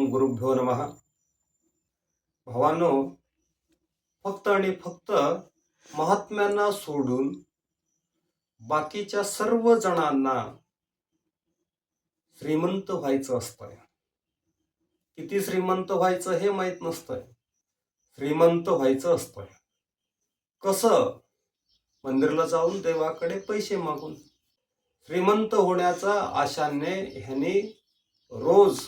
ओम गुरुभ्यो नम। भावानो फक्त आणि फक्त महात्म्यांना सोडून बाकीच्या सर्व जणांना श्रीमंत व्हायचं असतंय. किती श्रीमंत व्हायचं हे माहीत नसतंय. श्रीमंत व्हायचं असतंय. कसं? मंदिरला जाऊन देवाकडे पैसे मागून. श्रीमंत होण्याचा आशाने ह्याने रोज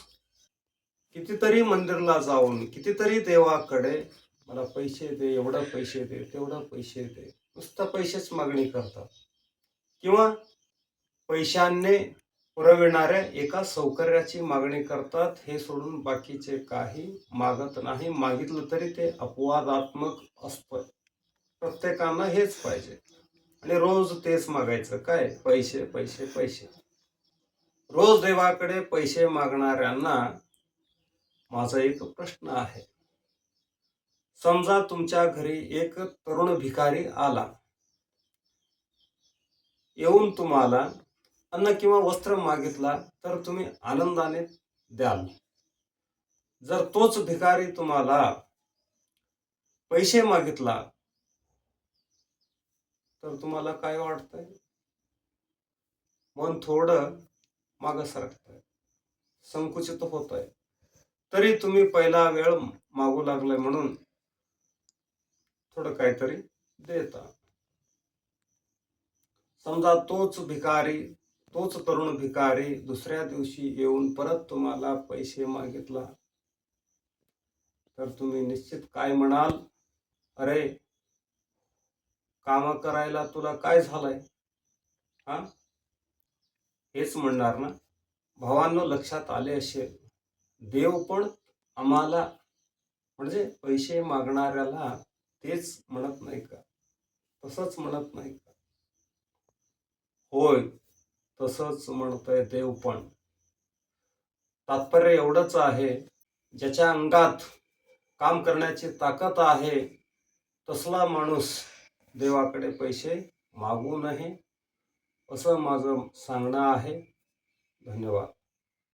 कितीतरी मंदिरला जाऊन कितीतरी देवाकडे मला पैसे दे एवढं पैसे दे तेवढं पैसे दे नुसतं पैसेच मागणी करतात. किंवा पैशांनी पुरविणाऱ्या एका सौकर्याची मागणी करतात हे सोडून बाकीचे काही मागत नाही. मागितलं तरी ते अपवादात्मक असतं. प्रत्येकानं हेच पाहिजे. आणि रोज तेच मागायचं. काय? पैसे पैसे पैसे. रोज देवाकडे पैसे मागणाऱ्यांना माझा एक प्रश्न आहे. समजा तुमच्या घरी एक तरुण भिकारी आला. येऊन तुम्हाला अन्न किंवा वस्त्र मागितला तर तुम्ही आनंदाने द्याल. जर तोच भिकारी तुम्हाला पैसे मागितला तर तुम्हाला काय वाटतंय? मन थोडं मागं सरकत संकुचित होत आहे तरी तुम्ही पहिला वेळ मागू लागलाय म्हणून थोडं काहीतरी देता. समजा तोच भिकारी तोच तरुण भिकारी दुसऱ्या दिवशी येऊन परत तुम्हाला पैसे मागितला. तर तुम्ही निश्चित काय म्हणाल? अरे काम करायला तुला काय झालंय? हा? हेच म्हणणार ना? भावांनो लक्षात आले असेल. देव पण आम्हाला म्हणजे पैसे मागणाऱ्याला तेच म्हणत नाही का? तसंच म्हणत नाही का? होय तसंच म्हणतोय देव पण. तात्पर्य एवढंच आहे ज्याच्या अंगात काम करण्याची ताकद आहे तसला माणूस देवाकडे पैसे मागू नये असं माझं सांगणं आहे. धन्यवाद.